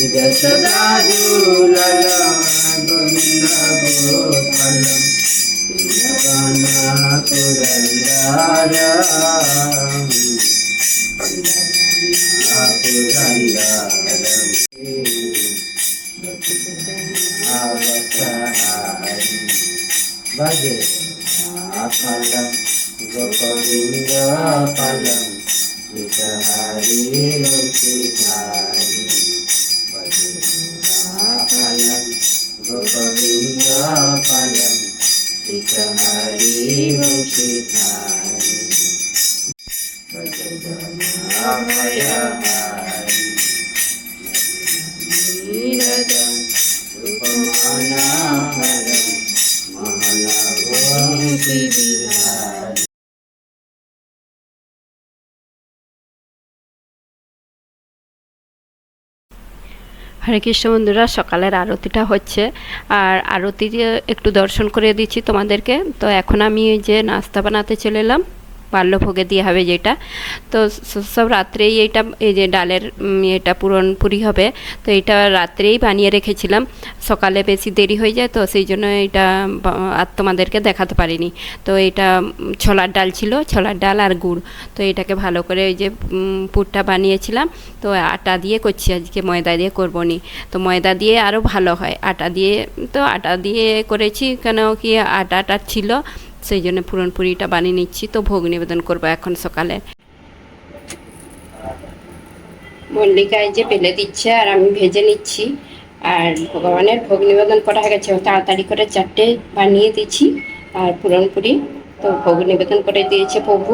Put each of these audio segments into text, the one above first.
ఇద సదాజూలగోపలం భజే ఆపలం గొప్ప పలం విహారీ కృష్ణ फलम হরে কৃষ্ণ বন্ধুরা, সকালের আরতিটা হচ্ছে। আর আরতি একটু দর্শন করে দিচ্ছি তোমাদেরকে। তো এখন আমি যে নাস্তা বানাতে চলে এলাম। বাল্যভোগে দিয়ে হবে যেটা। তো সব রাত্রেই এইটা, এই যে ডালের এটা পুরনপুরি হবে। তো এটা রাত্রেই বানিয়ে রেখেছিলাম। সকালে বেশি দেরি হয়ে যায়, তো সেই জন্য এটা আর তোমাদেরকে দেখাতে পারিনি। তো এটা ছোলার ডাল ছিল, ছোলার ডাল আর গুড়। তো এটাকে ভালো করে ওই যে পুরটা বানিয়েছিলাম। তো আটা দিয়ে করছি, আজকে ময়দা দিয়ে করব নি তো ময়দা দিয়ে আরও ভালো হয়। আটা দিয়ে, তো আটা দিয়ে করেছি কেন কি আটাটা ছিল। সেই জন্য পুরনপুরিটা বানিয়ে নিচ্ছি। তো ভোগ নিবেদন করব এখন সকালে। মল্লিকা যে বেলে দিচ্ছে আর আমি ভেজে নিচ্ছি। আর ভগবানের ভোগ নিবেদন করা হয়ে গেছে। তাড়াতাড়ি করে চারটে বানিয়ে দিচ্ছি আর পুরনপুরি। তো ভোগ নিবেদন করে দিয়েছে প্রভু।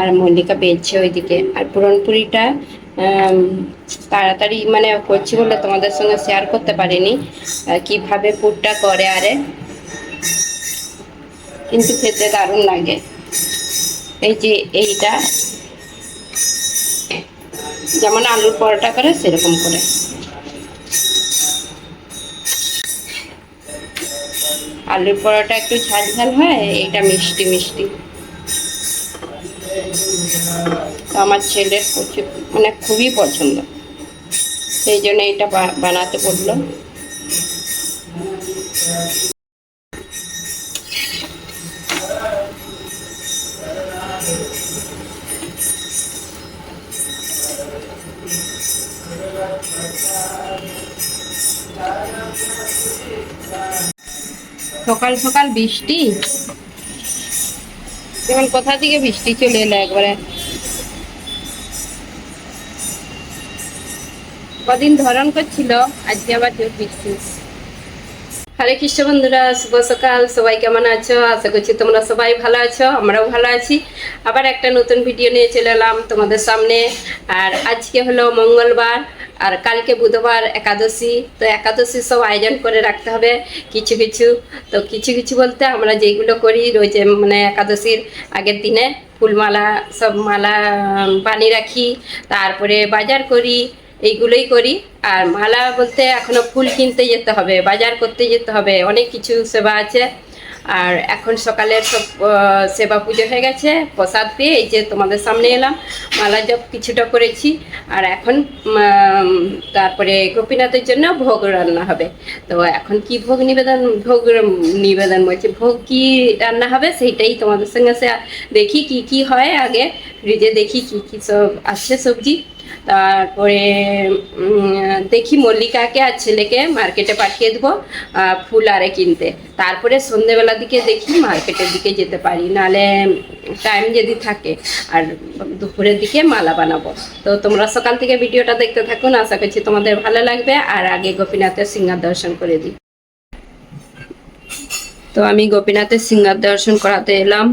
আর মল্লিকা বেলছে ওইদিকে। আর পুরনপুরিটা তাড়াতাড়ি মানে করছি বলে তোমাদের সঙ্গে শেয়ার করতে পারিনি। কীভাবে পুরটা করে আরে? কিন্তু খেতে দারুণ লাগে। এই যে এইটা, যেমন আলুর পরোটা করে সেরকম করে। আলুর পরোটা একটু ঝাল ঝাল হয়, এইটা মিষ্টি মিষ্টি। তো আমার ছেলের প্রচুর মানে খুবই পছন্দ। সেই জন্য এটা বানাতে পড়ল সকাল সকাল বৃষ্টি? যেমন কোথা থেকে বৃষ্টি চলে এলো একবারে? কদিন ধরন করছিল, আজকে আবার জোর বৃষ্টি। হরে কৃষ্ণ বন্ধুরা, শুভ সকাল। সবাই কেমন আছো? আশা করছি তোমরা সবাই ভালো আছো, আমরাও ভালো আছি। আবার একটা নতুন ভিডিও নিয়ে চলে এলাম তোমাদের সামনে। আর আজকে হলো মঙ্গলবার। আর কালকে বুধবার একাদশী, তো একাদশী সব আয়োজন করে রাখতে হবে, কিছু কিছু। তো কিছু কিছু বলতে আমরা যেগুলো করি রয়েছে মানে একাদশীর আগের দিনে ফুলমালা, সব মালা বানিয়ে রাখি, তারপরে বাজার করি, এইগুলোই করি। আর মালা বলতে এখনও ফুল কিনতে যেতে হবে, বাজার করতে যেতে হবে, অনেক কিছু সেবা আছে। আর এখন সকালের সব সেবা পুজো হয়ে গেছে, প্রসাদ পেয়ে এই যে তোমাদের সামনে এলাম। মালা জপ কিছুটা করেছি, আর এখন তারপরে গোপীনাথের জন্য ভোগ রান্না হবে। তো এখন কি ভোগ নিবেদন ভোগ নিবেদন বলছে, ভোগ কি রান্না হবে সেইটাই তোমাদের সঙ্গে দেখি কি কি হয় আগে। ফ্রিজে দেখি কি কি সব আসছে সবজি। তারপরে দেখি মল্লিকাকে আর ছেলেকে মার্কেটে পাঠিয়ে দেবো ফুল আরে কিনতে। তারপরে সন্ধেবেলার দিকে দেখি মার্কেটের দিকে যেতে পারি, নালে টাইম যদি থাকে, আর দুপুরের দিকে মালা বানাবো। তো তোমরা সকাল থেকে ভিডিওটা দেখতে থাকুন, আশা করছি তোমাদের ভালো লাগবে, আর আগে গোপীনাথের সিঙ্গার দর্শন করে দিই। তো আমি গোপীনাথের সিঙ্গার দর্শন করাতে এলাম।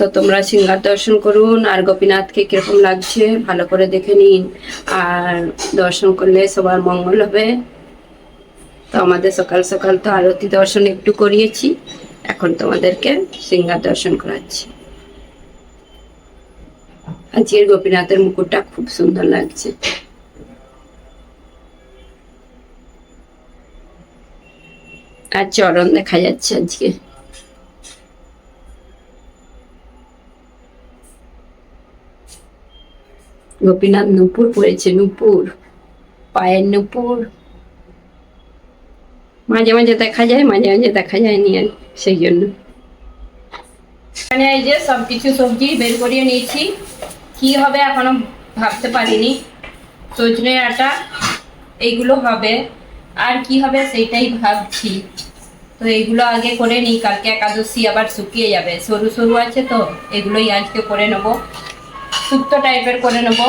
তো তোমরা সিঙ্গার দর্শন করুন, আর গোপীনাথকে কীরকম লাগছে ভালো করে দেখে নিন। আর দর্শন করলে সবার মঙ্গল হবে। তো আমাদের সকাল সকাল তো আরতি দর্শন একটু করিয়েছি, এখন তোমাদেরকে সিঙ্গার দর্শন করাচ্ছি। আজকের গোপীনাথের মুকুটটা খুব সুন্দর লাগছে। আর চরণ দেখা যাচ্ছে আজকে। গোপীনাথ নূপুর পড়েছে, নূপুর, পায়ের নূপুর। মাঝে মাঝে দেখা যায়, মাঝে মাঝে দেখা যায়নি আর সেই জন্য। এই যে সব কিছু সবজি বের করিয়ে নিয়েছি। কি হবে এখনও ভাবতে পারিনি। সজনে আটা, এইগুলো হবে। আর কি হবে সেইটাই ভাবছি। তো এইগুলো আগে করে নিই, কালকে একাদশী আবার শুকিয়ে যাবে। সরু সরু আছে তো, এগুলোই আজকে করে নেব। শুক্তো টাইপের করে নেব।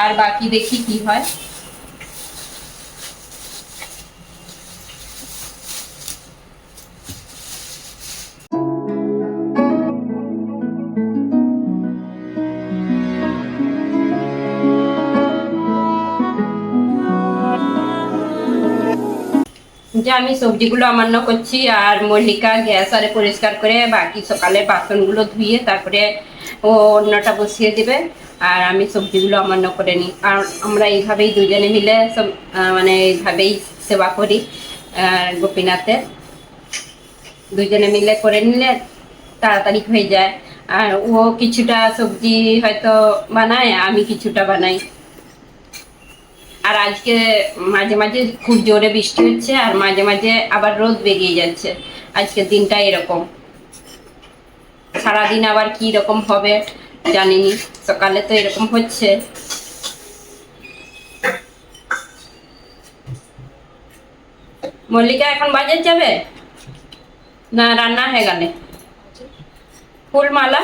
আর বাকি দেখি কি হয়। যে আমি সবজিগুলো আমান্য করছি আর মল্লিকা গ্যাস আরে পরিষ্কার করে বাকি সকালে বাসনগুলো ধুয়ে তারপরে ও অন্যটা বসিয়ে দিবে আর আমি সবজিগুলো আমান্য করে নিই। আর আমরা এইভাবেই দুজনে মিলে সব মানে এইভাবেই সেবা করি গোপীনাথের। দুজনে মিলে করে নিলে তাড়াতাড়ি হয়ে যায়। আর ও কিছুটা সবজি হয়তো বানায়, আমি কিছুটা বানাই। আর আজকে মাঝে মাঝে খুব জোরে বৃষ্টি হচ্ছে আর মাঝে মাঝে আবার রোদ বেরিয়ে যাচ্ছে। আজকের দিনটা এরকম। সারাদিন আবার কি রকম হবে জানিনি। সকালে তো এরকম হচ্ছে। মল্লিকা, এখন বাজার যাবে? না, রান্না হয়ে গেলে। ফুল মালা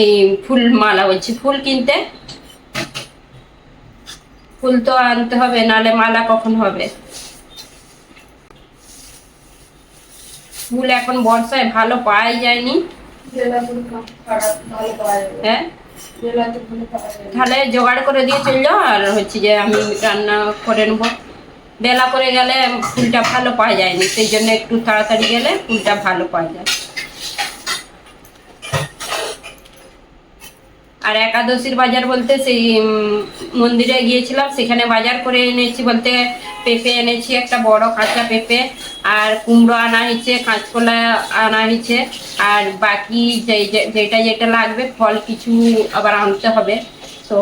এই ফুল মালা বলছি, ফুল কিনতে? ফুল তো আনতে হবে, নালে মালা কখন হবে? ফুল এখন বর্ষায় ভালো পাওয়াই যায়নি। হ্যাঁ? তাহলে জোগাড় করে দিয়ে চল যাও আর হচ্ছে যে আমি রান্না করে নেব। বেলা করে গেলে ফুলটা ভালো পাওয়া যায়নি, সেই জন্য একটু তাড়াতাড়ি গেলে ফুলটা ভালো পাওয়া যায়। আর একাদশীর বাজার বলতে সেই মন্দিরে গিয়েছিলাম, সেখানে বাজার করে এনেছি বলতে পেঁপে এনেছি, একটা বড় কাঁচা পেঁপে, আর কুমড়ো আনা হয়েছে, কাঁচকলা আনা হয়েছে, আর বাকি যেটা যেটা লাগবে, ফল কিছু আবার আনতে হবে। তো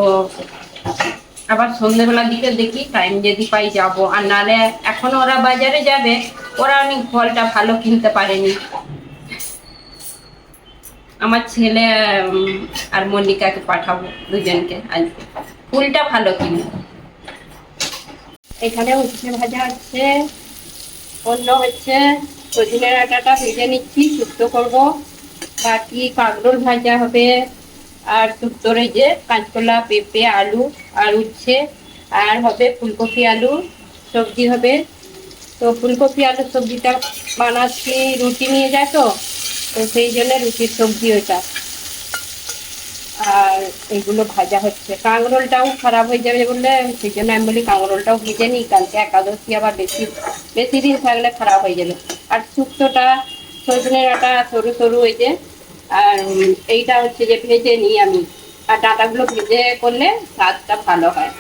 আবার সন্ধ্যেবেলার দিকে দেখি টাইম যদি পাই যাব। আর নাহলে এখন ওরা বাজারে যাবে, ওরা অনেক ফলটা ভালো কিনতে পারেনি। আমার ছেলে আর মল্লিকাকে পাঠাবো দুজনকে আজকে ফুলটা ভালো কিনে। এখানে উচ্ছে ভাজা হচ্ছে, অন্য হচ্ছে সজনের আটাটা ভেজে নিচ্ছি, শুক্তো করব। বাকি কাঁকরোল ভাজা হবে, আর শুক্তোর এই যে কাঁচকলা, পেঁপে, আলু, আর উচ্ছে, আর হবে ফুলকপি আলু, সবজি হবে। তো ফুলকপি আলুর সবজিটা বানাচ্ছি, রুটি নিয়ে যায় তো? তো সেই জন্য রুটির সবজি ওইটা। আর এগুলো ভাজা হচ্ছে। কাঁকরোলটাও খারাপ হয়ে যাবে বললে, সেই জন্য আমি বলি কাঁকরোলটাও ভেজে নিই। কালকে একাদশী আবার বেশি বেশি দিন থাকলে খারাপ হয়ে যাবে। আর শুক্তোটা, সজনে ডাঁটা, সরু সরু ওই যে, আর এইটা হচ্ছে যে ভেজে নিই আমি। আর ডাঁটাগুলো ভেজে করলে স্বাদটা ভালো হয়।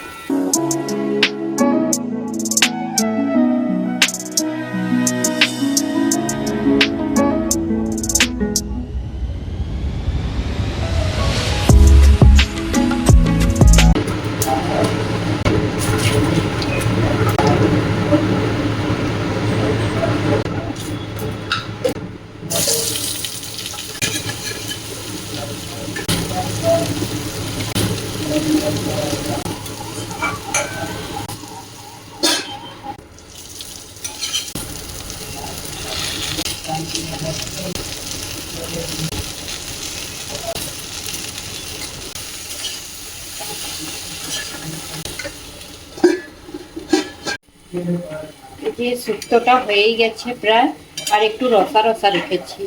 যে শুক্তোটা হয়েই গেছে প্রায় আর একটু রসা রসা রেখেছি।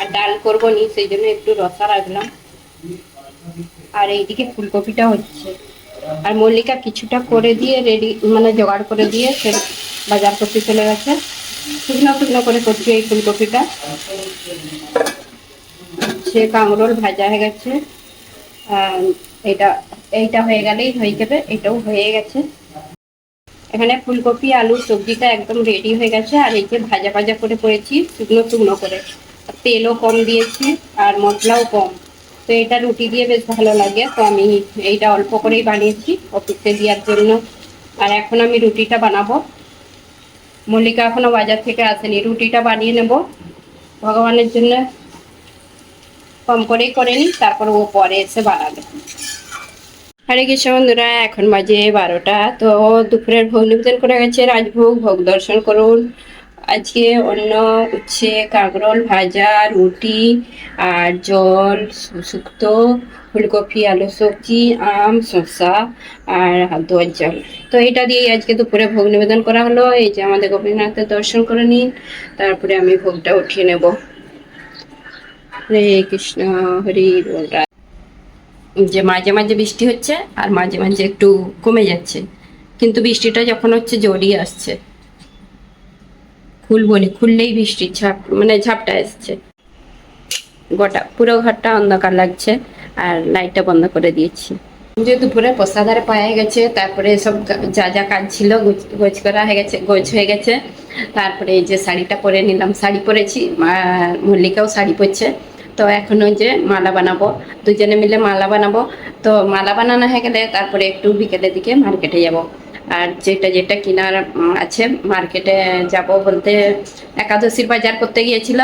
আর ডাল করব নি, সেই জন্য একটু রসা রাখলাম। আর এইদিকে ফুলকপিটা হচ্ছে। আর মল্লিকা কিছুটা করে দিয়ে রেডি মানে জোগাড় করে দিয়ে সে বাজার করতে চলে গেছে। শুকনো শুকনো করে করছি এই ফুলকপিটা। সে কাঁকরোল ভাজা হয়ে গেছে। এটা, এইটা হয়ে গেলেই হয়ে যাবে, এটাও হয়ে গেছে। এখানে ফুলকপি, আলু, সবজিটা একদম রেডি হয়ে গেছে। আর এই যে ভাজা ভাজা করে করেছি, শুকনো শুকনো করে। তেলও কম দিয়েছি আর মশলাও কম। তো এটা রুটি দিয়ে বেশ ভালো লাগে। তো আমি এইটা অল্প করেই বানিয়েছি অফিসে দেওয়ার জন্য। আর এখন আমি রুটিটা বানাবো। মল্লিকা এখনও বাজার থেকে আসেনি। রুটিটা বানিয়ে নেব। ভগবানের জন্য কম করেই করে নিই, তারপর ও পরে এসে বানাবে। হরে কৃষ্ণ বন্ধুরা, এখন বাজে বারোটা। তো দুপুরের ভোগ নিবেদন করে গেছে রাজভোগ, ভোগ দর্শন করুন। আজকে অন্য উচ্ছে কাঁকরোল, ভাজা, রুটি আর জল, শুক্তো, ফুলকপি, আলু সবজি, আম, শসা আর দোয়ার জল। তো এটা দিয়েই আজকে দুপুরে ভোগ নিবেদন করা হলো। এই যে আমাদের গোপীনাথের দর্শন করে নিন, তারপরে আমি ভোগটা উঠিয়ে নেব। হরে কৃষ্ণ, হরি যে মাঝে মাঝে বৃষ্টি হচ্ছে আর মাঝে মাঝে একটু কমে যাচ্ছে, কিন্তু বৃষ্টিটা যখন হচ্ছে জড়িয়ে আসছে। খুলবনি খুললেই বৃষ্টির ঝাপ মানে ঝাপটা এসছে। গোটা, পুরো ঘরটা অন্ধকার লাগছে আর লাইটটা বন্ধ করে দিয়েছি। যে দুপুরে প্রসাদারে পাওয়া গেছে, তারপরে সব যা যা কাজ ছিল, গোছ করা হয়ে গেছে, গোছ হয়ে গেছে। তারপরে যে শাড়িটা পরে নিলাম, শাড়ি পরেছি মল্লিকাও শাড়ি পরছে। তো এখন ওই যে মালা বানাবো, দুজনে মিলে মালা বানাবো। তো মালা বানানো হয়ে গেলে তারপরে একটু বিকেলের দিকে মার্কেটে যাব। আর যেটা যেটা কেনার আছে মার্কেটে যাব বলতে একাদশীর বাজার করতে গিয়েছিল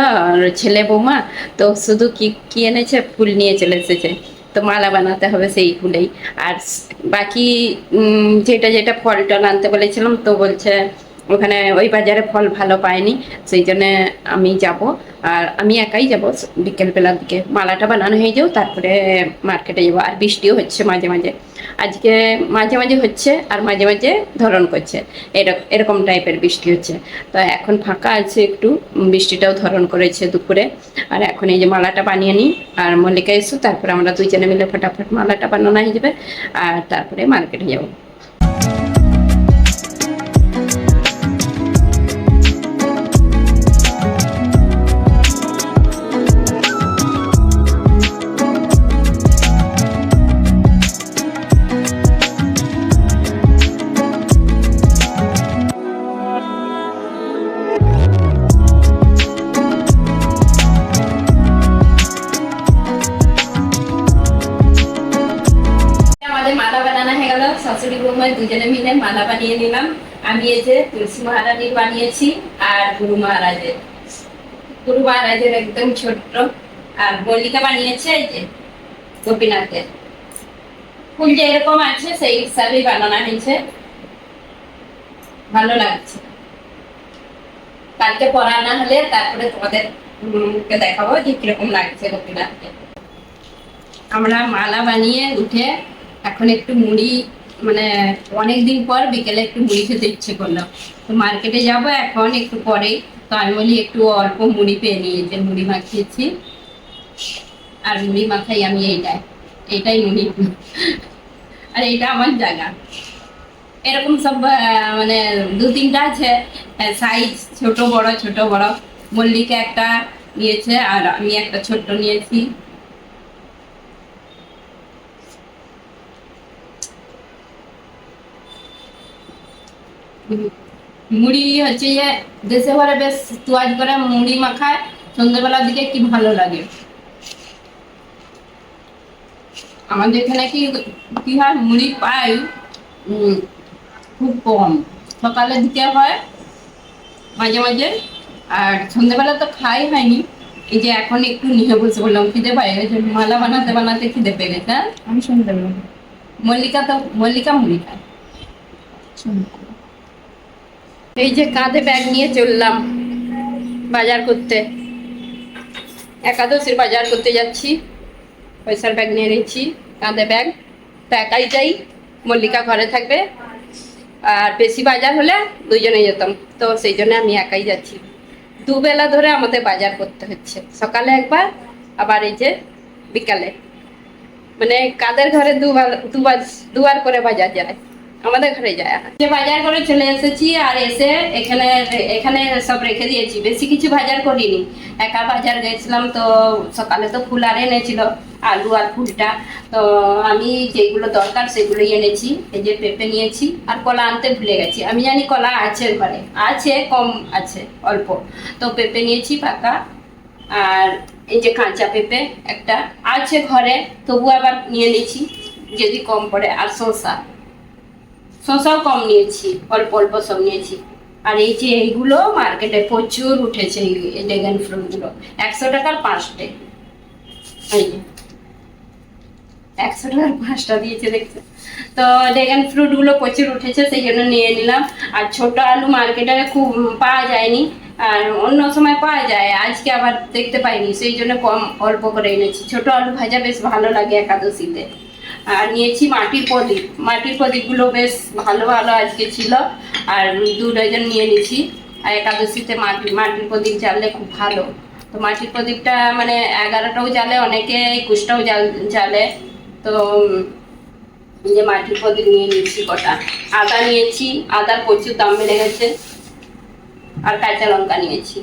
ছেলে বৌমা, তো শুধু কি কি এনেছে? ফুল নিয়ে চলে এসেছে। তো মালা বানাতে হবে সেই ফুলেই। আর বাকি যেটা যেটা ফল টল আনতে বলেছিলাম, তো বলছে ওখানে ওই বাজারে ফল ভালো পায়নি, সেই জন্য আমি যাব। আর আমি একাই যাব বিকেলবেলার দিকে। মালাটা বানানো হয়ে যাও, তারপরে মার্কেটে যাব। আর বৃষ্টিও হচ্ছে মাঝে মাঝে। আজকে মাঝে মাঝে হচ্ছে, আর মাঝে মাঝে ধরন করছে। এরকম এরকম টাইপের বৃষ্টি হচ্ছে। তো এখন ফাঁকা আছে একটু, বৃষ্টিটাও ধরন করেছে দুপুরে। আর এখন এই যে মালাটা বানিয়ে নিই, আর মল্লিকা এসো, তারপরে আমরা দুইজনে মিলে ফটাফট মালাটা বানানো হয়ে যাবে। আর তারপরে মার্কেটে যাব। বানিয়ে নিলাম। আমি এই যে তুলসী মহারানীর বানিয়েছি আর গুরু মহারাজের। গুরু মহারাজের একদম ছোট্ট আর মল্লিকা বানিয়েছে এই যে গোপীনাথের। ফুল যে এরকম আছে সেই হিসাবেই বানানো হয়েছে। ভালো লাগছে। কালকে পড়ানো হলে তারপরে তোমাদের উম, কে দেখাবো যে কীরকম লাগছে গোপীনাথকে। আমরা মালা বানিয়ে উঠে এখন একটু মুড়ি মানে অনেক দিন পর বিকেলে একটু মুড়ি খেতে ইচ্ছে করল। তো মার্কেটে যাব এখন একটু পরে তো আমি বলি একটু অল্প মুড়ি পেয়ে নিয়ে যে মুড়ি মাখিয়েছি। আর মুড়ি মাখাই আমি এইটাই এইটাই মুড়ি। আর এইটা আমার জায়গা। এরকম সব মানে দু তিনটা আছে সাইজ ছোট বড় ছোট বড়। মল্লিকা একটা নিয়েছে আর আমি একটা ছোট্ট নিয়েছি। মুড়ি হচ্ছে যে দেশে ঘরে বেশ তুয়াজ করে মুড়ি মাখায় সন্ধ্যেবেলার দিকে কি ভালো লাগে আমাদের এখানে কি কি হয় মুড়ি পাই খুব কম সকালের দিকে হয় মাঝে মাঝে আর সন্ধ্যেবেলা তো খাই হয়নি এই যে এখন একটু নিয়ে বসে বললাম খিদে পাই যে মালা বানাতে বানাতে খিদে পেয়ে গেছে হ্যাঁ? আমি শুনতে মল্লিকা তো মল্লিকা মুড়ি খায় এই যে কাঁধে ব্যাগ নিয়ে চললাম বাজার করতে। একাদশীর বাজার করতে যাচ্ছি। পয়সার ব্যাগ নিয়ে নিচ্ছি, কাঁধে ব্যাগ তো একাই যাই, মল্লিকা ঘরে থাকবে। আর বেশি বাজার হলে দুজনে যেতাম, তো সেই জন্য আমি একাই যাচ্ছি। দুবেলা ধরে আমাদের বাজার করতে হচ্ছে। সকালে একবার, আবার এই যে বিকালে। মানে কাদের ঘরে দুবার দুবার দুবার করে বাজার যায়। আমাদের ঘরে যায় যে বাজার করে চলে এসেছি আর এসে এখানে এখানে সব রেখে দিয়েছি। বেশি কিছু বাজার করিনি। একা বাজার গেছিলাম তো সকালে তো ফুল আর এনেছিল, আলু আর ফুলটা। তো আমি যেগুলো দরকার সেগুলোই এনেছি। এই যে পেঁপে নিয়েছি আর কলা আনতে ভুলে গেছি। আমি জানি কলা আছে ঘরে। আছে, কম আছে, অল্প। তো পেঁপে নিয়েছি পাকা। আর এই যে কাঁচা পেঁপে একটা আছে ঘরে, তবু আবার নিয়ে নিয়েছি। যদি কম পড়ে। আর শসা। শসাও কম নিয়েছি, অল্প অল্প সব নিয়েছি। আর এই যে এইগুলো মার্কেটে প্রচুর উঠেছে, এই ড্রাগন ফ্রুটগুলো একশো টাকার পাঁচটে। একশো টাকার পাঁচটা দিয়েছে দেখছে তো ড্রাগন ফ্রুটগুলো প্রচুর উঠেছে, সেই জন্য নিয়ে নিলাম। আর ছোট আলু মার্কেটে খুব পাওয়া যায়নি। আর অন্য সময় পাওয়া যায়, আজকে আবার দেখতে পাইনি। সেই জন্য কম, অল্প করে এনেছি। ছোট আলু ভাজা বেশ ভালো লাগে একাদশীতে। আর নিয়েছি মাটির প্রদীপ। মাটির প্রদীপগুলো বেশ ভালো ভালো আজকে ছিল। আর দু ডজন নিয়ে নিয়েছি। আর একাদশীতে মাটি, মাটির প্রদীপ জ্বাললে খুব ভালো। তো মাটির প্রদীপটা মানে এগারোটাও জ্বালে, অনেকে একুশটাও জাল জ্বালে। তো যে মাটির প্রদীপ নিয়ে নিয়েছি কটা। আদা নিয়েছি, আদার প্রচুর দাম বেড়ে গেছে। আর কাঁচা লঙ্কা নিয়েছি।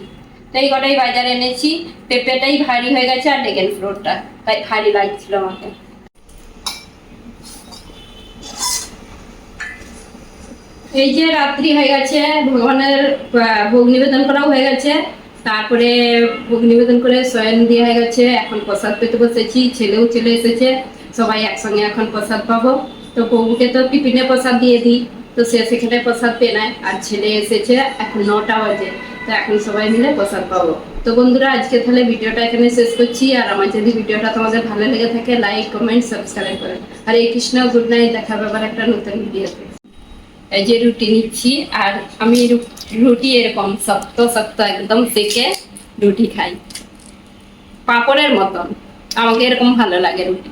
তো এই কটাই বাজারে এনেছি। পেঁপেটাই ভারী হয়ে গেছে আর ডেকেন ফ্লোরটা তাই ভারী লাগছিল আমাকে। এই যে রাত্রি হয়ে গেছে, ভগবানের ভোগ নিবেদন করাও হয়ে গেছে। তারপরে ভোগ নিবেদন করে শয়ন দিয়ে হয়ে গেছে। এখন প্রসাদ পেতে বসেছি, ছেলেও চলে এসেছে। সবাই একসঙ্গে এখন প্রসাদ পাবো। তো প্রভুকে তো টিফিনে প্রসাদ দিয়ে দিই। তো সে সেখানে প্রসাদ পেয়ে নেয়। আর ছেলে এসেছে এখন নটা বাজে। তো এখন সবাই মিলে প্রসাদ পাবো। তো বন্ধুরা, আজকে তাহলে ভিডিওটা এখানে শেষ করছি। আর আমার যদি ভিডিওটা তোমাদের ভালো লেগে থাকে লাইক কমেন্ট সাবস্ক্রাইব করেন আর এই কৃষ্ণ গুড নাইট দেখা ব্যাপার একটা নতুন ভিডিওতে এই যে রুটি নিচ্ছি, আর আমি রুটি এরকম শক্ত শক্ত একদম সেকে রুটি খাই। পাপড়ের মতন। আমাকে এরকম ভালো লাগে রুটি।